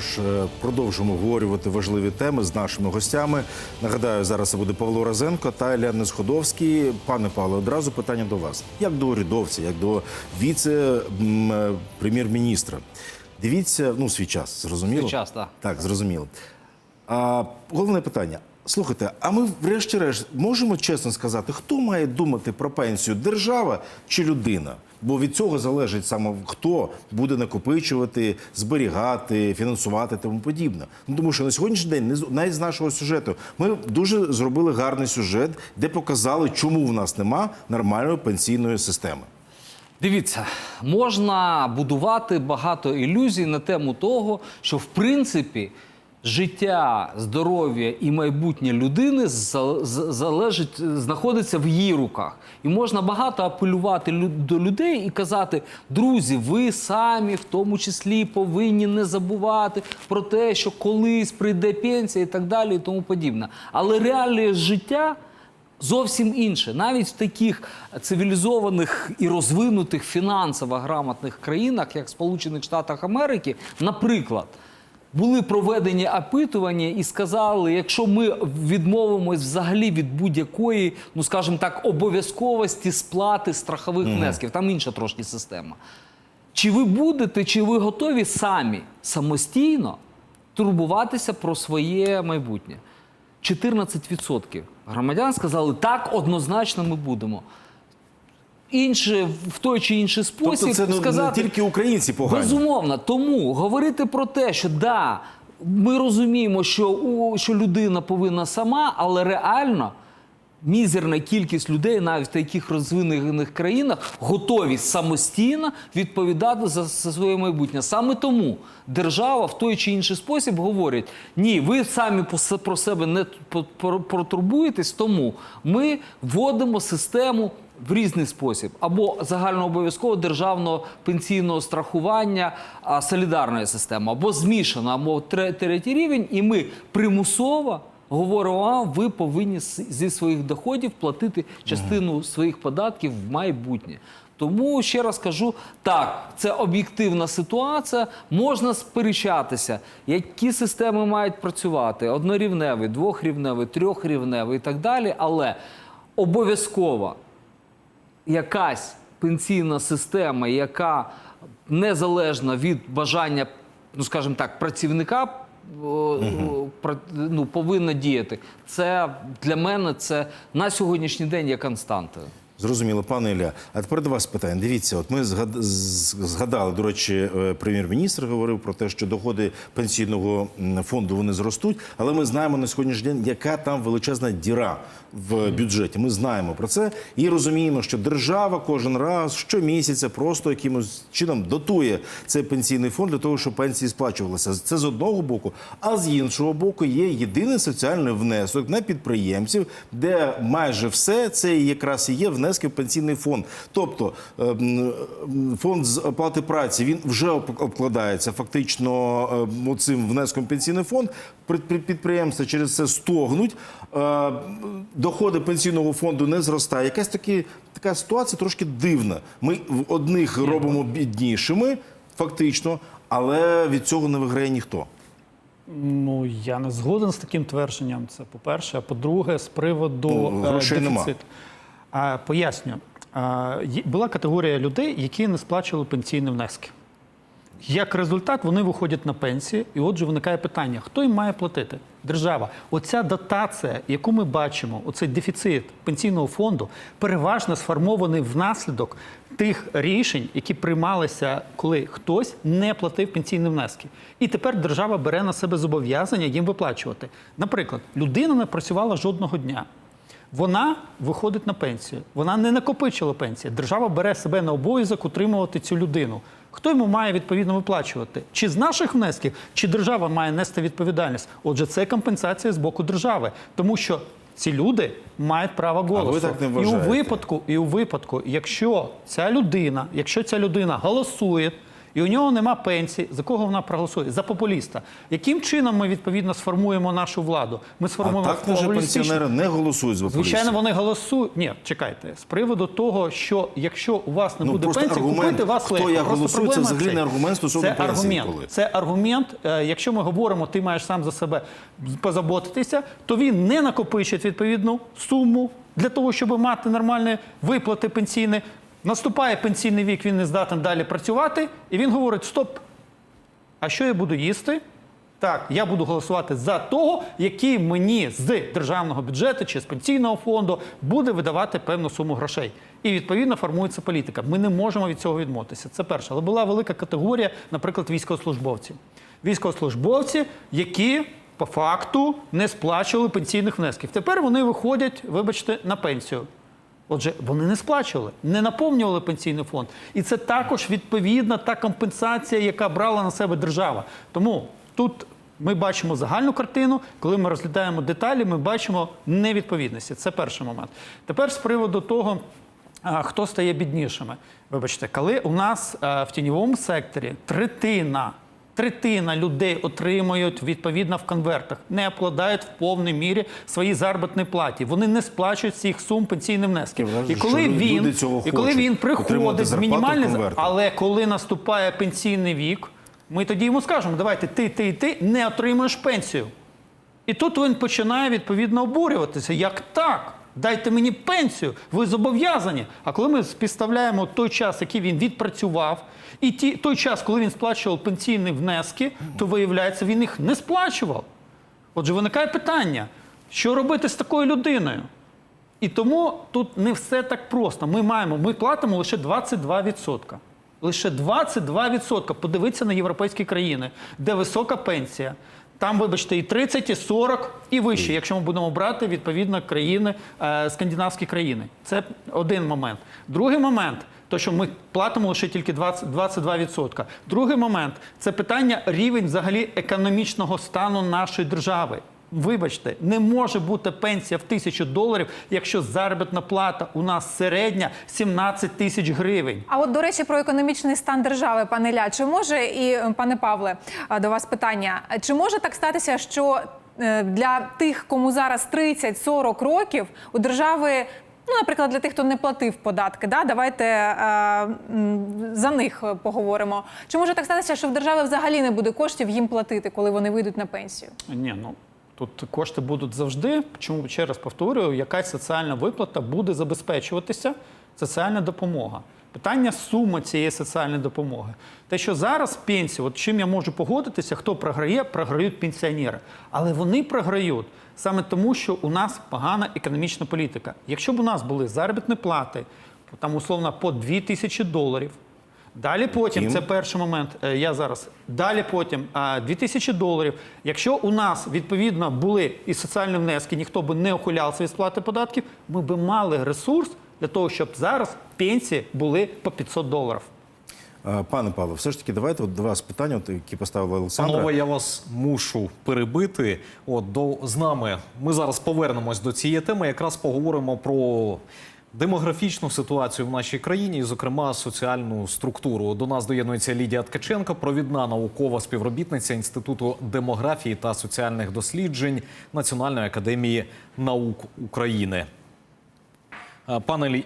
Ж, е, Продовжимо обговорювати важливі теми з нашими гостями. Нагадаю, зараз це буде Павло Розенко та Ілля Несходовський. Пане Павло, одразу питання до вас. Як до урядовця, як до віце-прем'єр-міністра. Дивіться, ну, свій час, зрозуміло? Свій час, так. Так, зрозуміло. А, головне питання. Слухайте, а ми, врешті-решт, можемо чесно сказати, хто має думати про пенсію держава чи людина? Бо від цього залежить саме хто буде накопичувати, зберігати, фінансувати тому подібне. Ну тому що на сьогоднішній день, не навіть з нашого сюжету, ми дуже зробили гарний сюжет, де показали, чому в нас нема нормальної пенсійної системи. Дивіться, можна будувати багато ілюзій на тему того, що в принципі життя, здоров'я і майбутнє людини залежить, знаходиться в її руках. І можна багато апелювати лю- до людей і казати: друзі, ви самі в тому числі повинні не забувати про те, що колись прийде пенсія і так далі, і тому подібне. Але реалії життя. Зовсім інше. Навіть в таких цивілізованих і розвинутих фінансово грамотних країнах, як Сполучених Штатах Америки, наприклад, були проведені опитування і сказали, якщо ми відмовимось взагалі від будь-якої, ну скажімо так, обов'язковості сплати страхових внесків, там інша трошки система. Чи ви будете, чи ви готові самі самостійно турбуватися про своє майбутнє? 14% громадян сказали, так, однозначно ми будемо. Інше в той чи інший спосіб Тобто це ну, сказати не тільки українці погані. безумовно. Тому говорити про те, що да, ми розуміємо, що, у, що людина повинна сама, але реально мізерна кількість людей, навіть в таких розвинених країнах, готові самостійно відповідати за, за своє майбутнє. Саме тому держава в той чи інший спосіб говорить: ні, ви самі по про себе не протурбуєтесь, тому ми вводимо систему. В різний спосіб або загальнообов'язково державного пенсійного страхування, а, солідарної системи, або змішана, або третій рівень, і ми примусово говоримо, а ви повинні зі своїх доходів платити частину своїх податків в майбутнє. Тому ще раз кажу, так, це об'єктивна ситуація. Можна сперечатися, які системи мають працювати: однорівневий, двохрівневий, трьохрівневий і так далі. Але обов'язково якась пенсійна система, яка незалежна від бажання, ну скажімо так, працівника. о, Ну, повинна діяти. Це для мене це на сьогоднішній день є константою. Зрозуміло, пане Ілля. А тепер до вас питання. Дивіться, от ми згад- згадали, до речі, е, прем'єр-міністр говорив про те, що доходи пенсійного фонду вони зростуть, але ми знаємо на сьогоднішній день, яка там величезна діра в бюджеті. Ми знаємо про це і розуміємо, що держава кожен раз щомісяця просто якимось чином дотує цей пенсійний фонд для того, щоб пенсії сплачувалися. Це з одного боку, а з іншого боку, є єдиний соціальний внесок на підприємців, де майже все це якраз і є внески в пенсійний фонд. Тобто е, фонд з оплати праці він вже обкладається фактично е, цим внеском в пенсійний фонд. Підприємства через це стогнуть. Е, Доходи пенсійного фонду не зростає. Якась такі, така ситуація трошки дивна. Ми одних робимо біднішими, фактично, але від цього не виграє ніхто. Ну я не згоден з таким твердженням. Це по-перше. А по-друге, з приводу Ну, грошей нема. Поясню. Була категорія людей, які не сплачували пенсійні внески. Як результат, вони виходять на пенсію, і отже, виникає питання: хто їм має платити? Держава. Оця дотація, яку ми бачимо, оцей дефіцит пенсійного фонду, переважно сформований внаслідок тих рішень, які приймалися, коли хтось не платив пенсійні внески. І тепер держава бере на себе зобов'язання їм виплачувати. Наприклад, людина не працювала жодного дня. Вона виходить на пенсію. Вона не накопичила пенсію. Держава бере себе на обов'язок утримувати цю людину. Хто йому має відповідно виплачувати? Чи з наших внесків, чи держава має нести відповідальність? Отже, це компенсація з боку держави, тому що ці люди мають право голосу. ви так не і у випадку, і у випадку, якщо ця людина, якщо ця людина голосує і у нього нема пенсії, за кого вона проголосує? За популіста. Яким чином ми відповідно сформуємо нашу владу? Ми А сформуємо так вже популістичну. пенсіонери не голосують з популістів. Звичайно, вони голосують. Ні, чекайте, з приводу того, що якщо у вас не Ну, буде пенсії, аргумент, купити вас хто легко. Просто голосує, це взагалі цей. не аргумент стосовно це пенсії аргумент. коли. Це аргумент. е, Якщо ми говоримо, ти маєш сам за себе позаботитися, то він не накопичить відповідну суму для того, щоб мати нормальні виплати пенсійні. Наступає пенсійний вік, він не здатен далі працювати, і він говорить: стоп, а що я буду їсти? Так, я буду голосувати за того, який мені з державного бюджету чи з пенсійного фонду буде видавати певну суму грошей. І відповідно формується політика. Ми не можемо від цього відмовитися. Це перше. Але була велика категорія, наприклад, військовослужбовців. Військовослужбовці, які по факту не сплачували пенсійних внесків. Тепер вони виходять, вибачте, на пенсію. Отже, вони не сплачували, не наповнювали пенсійний фонд. І це також відповідна та компенсація, яка брала на себе держава. Тому тут ми бачимо загальну картину. Коли ми розглядаємо деталі, ми бачимо невідповідності. Це перший момент. Тепер з приводу того, хто стає біднішими. Вибачте, коли у нас в тіньовому секторі третина. Третина людей отримують відповідно в конвертах, не обкладають в повній мірі свої заробітні платі. Вони не сплачують цих сум пенсійних внесків. І коли він і коли він приходить з мінімальним, але коли наступає пенсійний вік, ми тоді йому скажемо: давайте ти, ти і ти не отримуєш пенсію. І тут він починає відповідно обурюватися. Як так? Дайте мені пенсію, ви зобов'язані. А коли ми співставляємо той час, який він відпрацював, і ті, той час, коли він сплачував пенсійні внески, то виявляється, він їх не сплачував. Отже, виникає питання, що робити з такою людиною? І тому тут не все так просто. Ми маємо, ми платимо лише 22%. Лише 22%. Подивіться на європейські країни, де висока пенсія. Там, вибачте, і 30, і 40, і вище, якщо ми будемо брати відповідно країни, е, скандинавські країни. Це один момент. Другий момент. То, що ми платимо лише тільки 20, 22%. Другий момент це питання рівень взагалі економічного стану нашої держави. Вибачте, не може бути пенсія в тисячу доларів, якщо заробітна плата у нас середня 17 тисяч гривень. А от до речі, про економічний стан держави, пане Ля, чи може і е, пане Павле, до вас питання: чи може так статися, що е, для тих, кому зараз 30-40 років, у держави, ну, наприклад, для тих, хто не платив податки, да, давайте е, за них е, поговоримо. Чи може так статися, що в держави взагалі не буде коштів їм платити, коли вони вийдуть на пенсію? Ні, ну тут кошти будуть завжди. Чому ще раз повторюю, якась соціальна виплата буде забезпечуватися, соціальна допомога. Питання суми цієї соціальної допомоги. Те, що зараз пенсія, от чим я можу погодитися, хто програє, програють пенсіонери. Але вони програють саме тому, що у нас погана економічна політика. Якщо б у нас були заробітні плати, там условно по 2 тисячі доларів. Далі потім, це перший момент. е, Я зараз. Далі потім а, 2000 доларів. Якщо у нас відповідно були і соціальні внески, ніхто би не ухилявся від сплати податків, ми би мали ресурс для того, щоб зараз пенсії були по 500 доларів. Е, Пане Павло, все ж таки, давайте от до вас питання, от, які поставила Олександра. Панове, я вас мушу перебити. От до з нами ми зараз повернемось до цієї теми. Якраз поговоримо про демографічну ситуацію в нашій країні, і, зокрема, соціальну структуру. До нас доєднується Лідія Ткаченко, провідна наукова співробітниця Інституту демографії та соціальних досліджень Національної академії наук України. Е, Пане Лі...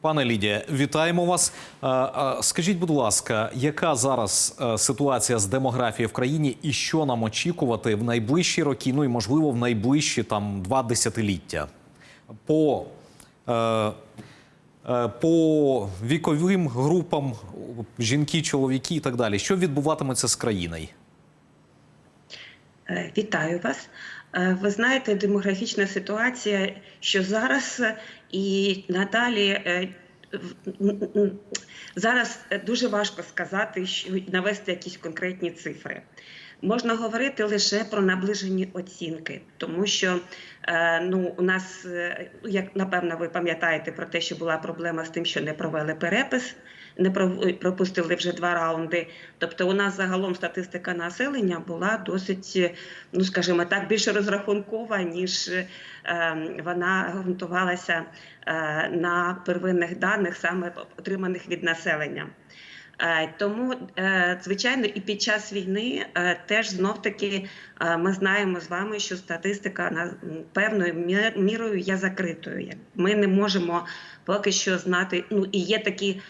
Пане Лідія, вітаємо вас. Е, е, Скажіть, будь ласка, яка зараз ситуація з демографією в країні і що нам очікувати в найближчі роки, ну і можливо в найближчі там два десятиліття? По, по віковим групам жінки, чоловіки і так далі. Що відбуватиметься з країною? Е, Вітаю вас. Е, Ви знаєте, демографічна ситуація, що зараз е, і надалі е, зараз е, дуже важко сказати, що навести якісь конкретні цифри. Можна говорити лише про наближені оцінки, тому що е, ну, у нас, е, як напевно, ви пам'ятаєте про те, що була проблема з тим, що не провели перепис, не пропустили вже два раунди. Тобто, у нас загалом статистика населення була досить, е, ну скажімо так, більше розрахункова, ніж е, вона ґрунтувалася е, на первинних даних, саме отриманих від населення. Е, Тому, е, звичайно, і під час війни е, теж знов таки ми знаємо з вами, що статистика на певною мірою є закритою. Ми не можемо поки що знати. Ну і є такі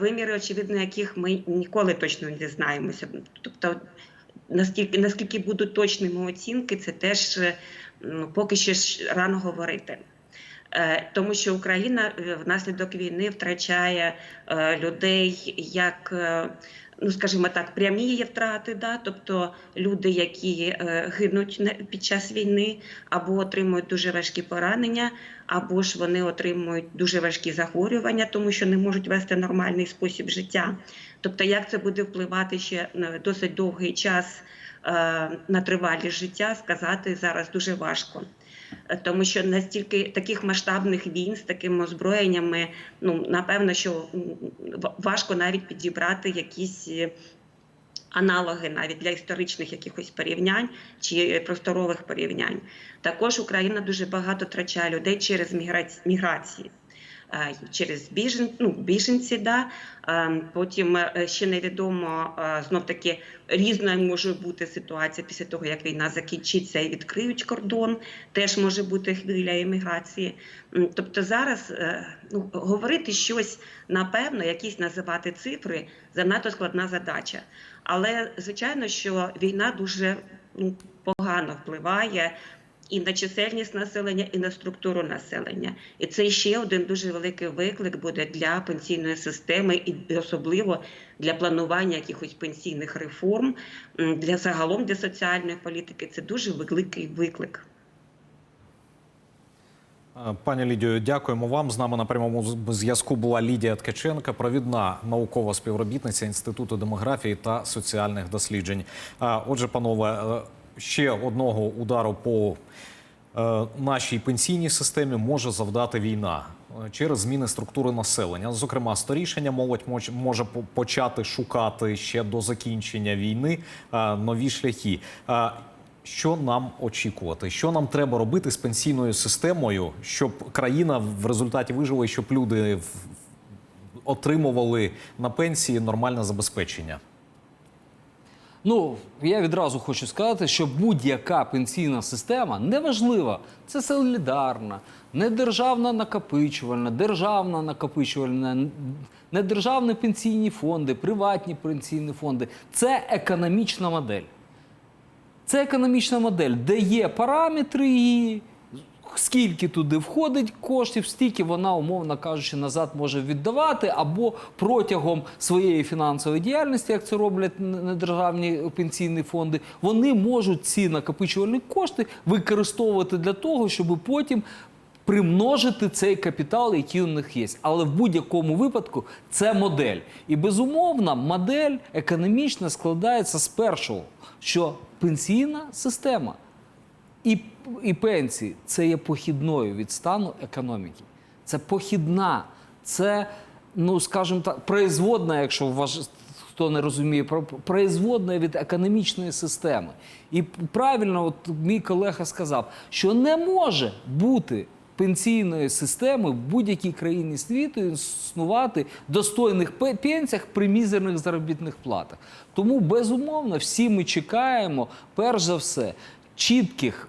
виміри, очевидно, яких ми ніколи точно не дізнаємося. Тобто, наскільки наскільки будуть точними оцінки, це теж ну, поки що рано говорити. Е, Тому що Україна е, внаслідок війни втрачає е, людей як, ну скажімо так, прямі є втрати, да? тобто люди, які е, гинуть під час війни, або отримують дуже важкі поранення, або ж вони отримують дуже важкі захворювання, тому що не можуть вести нормальний спосіб життя. Тобто, як це буде впливати ще на досить довгий час е, на тривалість життя, сказати зараз дуже важко. Е, Тому що настільки таких масштабних війн з такими озброєннями, ну напевно, що важко навіть підібрати якісь е, аналоги навіть для історичних якихось порівнянь чи просторових порівнянь. Також Україна дуже багато втрачає людей через міграці- міграції. Е, Через біжен, ну, біженці, да. Е, потім е, ще невідомо знов таки різною може бути ситуація після того, як війна закінчиться і відкриють кордон. Теж може бути хвиля еміграції. Тобто зараз ну, говорити щось напевно, якісь називати цифри занадто складна задача. Але звичайно, що війна дуже ну, погано впливає і на чисельність населення, і на структуру населення. І це ще один дуже великий виклик буде для пенсійної системи, і особливо для планування якихось пенсійних реформ, для загалом для соціальної політики. Це дуже великий виклик. Е, Пані Лідію, дякуємо вам. З нами на прямому зв'язку була Лідія Ткаченка, провідна наукова співробітниця Інституту демографії та соціальних досліджень. Е, Отже, панове, е, ще одного удару по е, нашій пенсійній системі може завдати війна е, через зміни структури населення. Зокрема, сторішення молодь може почати шукати ще до закінчення війни е, нові шляхи. Що нам очікувати? Що нам треба робити з пенсійною системою, щоб країна в результаті вижила щоб люди отримували на пенсії нормальне забезпечення? Ну, я відразу хочу сказати, що будь-яка пенсійна система неважлива. Це солідарна, не державна накопичувальна, державна накопичувальна, не державні пенсійні фонди, приватні пенсійні фонди. Це економічна модель. Це економічна модель, де є параметри її, скільки туди входить коштів, стільки вона, умовно кажучи, назад може віддавати, або протягом своєї фінансової діяльності, як це роблять недержавні пенсійні фонди, вони можуть ці накопичувальні кошти використовувати для того, щоб потім. Примножити цей капітал, який у них є. Але в будь-якому випадку це модель. І безумовно, модель економічна складається з першого, що пенсійна система і, і пенсії це є похідною від стану економіки. Це похідна, це, ну скажімо так, производна, якщо вваж... хто не розуміє, про- производна від економічної системи. І правильно, от мій колега сказав, що не може бути пенсійної системи в будь-якій країні світу існувати достойних пенсіях при мізерних заробітних платах. Тому, безумовно, всі ми чекаємо, перш за все, чітких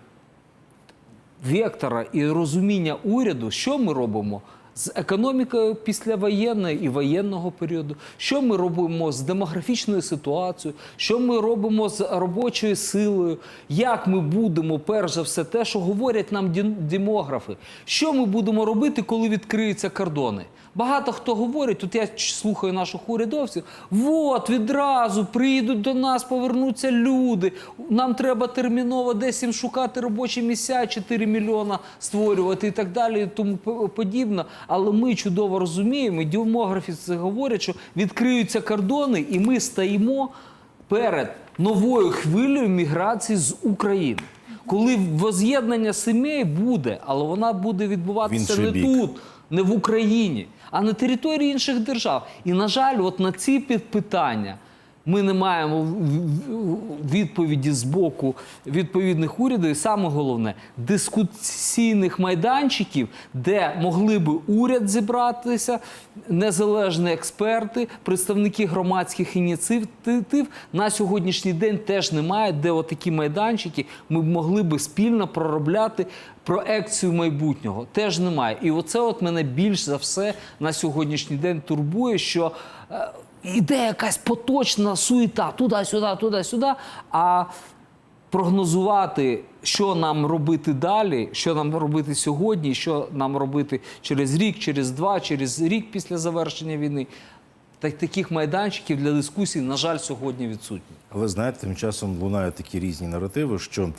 вектора і розуміння уряду, що ми робимо з економікою післявоєнної і воєнного періоду, що ми робимо з демографічною ситуацією, що ми робимо з робочою силою, як ми будемо, перш за все, те, що говорять нам демографи, що ми будемо робити, коли відкриються кордони. Багато хто говорить, тут я слухаю наших урядовців, от відразу прийдуть до нас, повернуться люди. Нам треба терміново десь їм шукати робочі місця, 4 мільйона створювати і так далі, і тому по- подібне. Але ми чудово розуміємо, і демографи це говорять, що відкриються кордони, і ми стоїмо перед новою хвилею міграції з України. Коли воз'єднання сімей буде, але вона буде відбуватися не бік. тут, не в Україні, а на території інших держав. І, на жаль, от на ці під- питання Ми не маємо відповіді з боку відповідних урядів. І саме головне дискусійних майданчиків, де могли би уряд зібратися, незалежні експерти, представники громадських ініціатив на сьогоднішній день теж немає, де отакі майданчики ми могли би спільно проробляти проекцію майбутнього. Теж немає. І оце от мене більш за все на сьогоднішній день турбує, що е, іде якась поточна суєта туди-сюди, туди-сюди. А прогнозувати, що нам робити далі, що нам робити сьогодні, що нам робити через рік, через два, через рік після завершення війни. Так таких майданчиків для дискусій, на жаль, сьогодні відсутні. Але знаєте, тим часом лунають такі різні наративи, що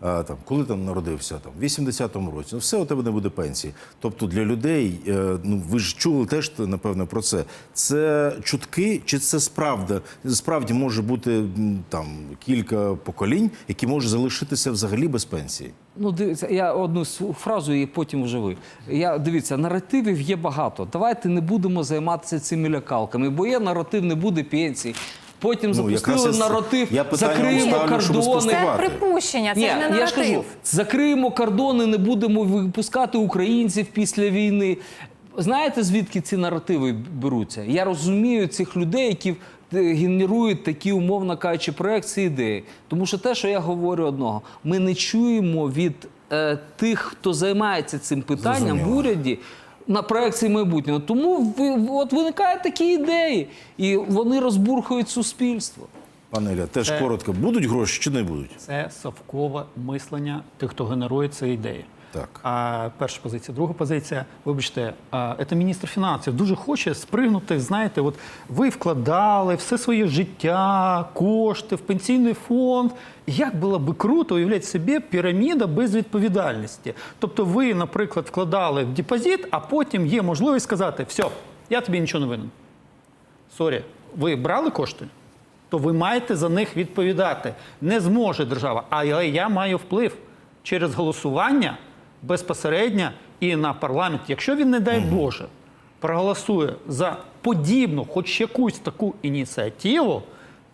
там, коли там народився, там, в 80-му році, ну все, у тебе не буде пенсії. Тобто для людей, е, ну ви ж чули теж напевно про це. Це чутки, чи це справда? Справді може бути там кілька поколінь, які можуть залишитися взагалі без пенсії. Ну, дивіться, я одну фразу і потім вже ви. Я дивіться, наративів є багато. Давайте не будемо займатися цими лякалками, бо є наратив, не буде пенсії. Потім Ну, запустили с- наратив, я закриємо ставлю, кордони. Це припущення, це Ні, ж не я ж кажу, закриємо кордони, не будемо випускати українців після війни. Знаєте, звідки ці наративи беруться? Я розумію цих людей, які генерують такі, умовно кажучи, проекції ідеї. Тому що те, що я говорю одного, ми не чуємо від е, тих, хто займається цим питанням в уряді. На проекції майбутнього. Тому ви- от виникають такі ідеї, і вони розбурхують суспільство. Пане Ілля, теж Це- коротко, будуть гроші чи не будуть? Це совкове мислення тих, хто генерує ці ідеї. Так. А перша позиція, друга позиція. Вибачте, це міністр фінансів дуже хоче спригнути. Знаєте, от ви вкладали все своє життя, кошти в пенсійний фонд. Як було би круто уявляти собі піраміда без відповідальності. Тобто, ви, наприклад, вкладали в депозит, а потім є можливість сказати: все, я тобі нічого не винен. Сорі, ви брали кошти? То ви маєте за них відповідати. Не зможе держава, але я маю вплив через голосування безпосередньо і на парламент. Якщо він, не дай Боже, проголосує за подібну, хоч якусь таку ініціативу,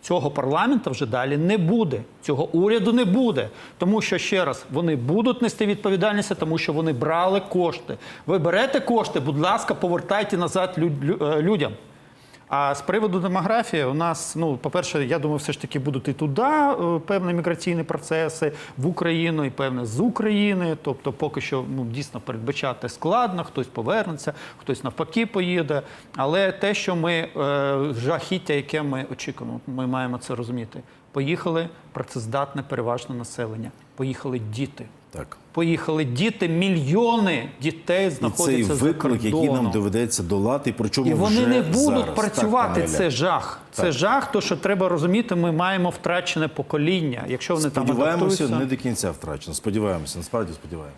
цього парламенту вже далі не буде. Цього уряду не буде. Тому що ще раз вони будуть нести відповідальність, тому що вони брали кошти. Ви берете кошти, будь ласка, повертайте назад е, людям. А з приводу демографії, у нас, ну, по-перше, я думаю, все ж таки будуть і туди е, певні міграційні процеси в Україну, і певне з України. Тобто, поки що ну, дійсно передбачати складно, хтось повернеться, хтось навпаки поїде. Але те, що ми е, жахіття, яке ми очікуємо, ми маємо це розуміти. Поїхали працездатне переважне населення, поїхали діти. Так. Поїхали діти, мільйони дітей І цей знаходяться за виклик, який нам доведеться долати, причому І вони вже не будуть зараз. працювати. Так, це жах. Це Так. жах, то що треба розуміти, ми маємо втрачене покоління. Якщо вони там Сподіваємося, не до кінця втрачено. Сподіваємося, насправді сподіваємося.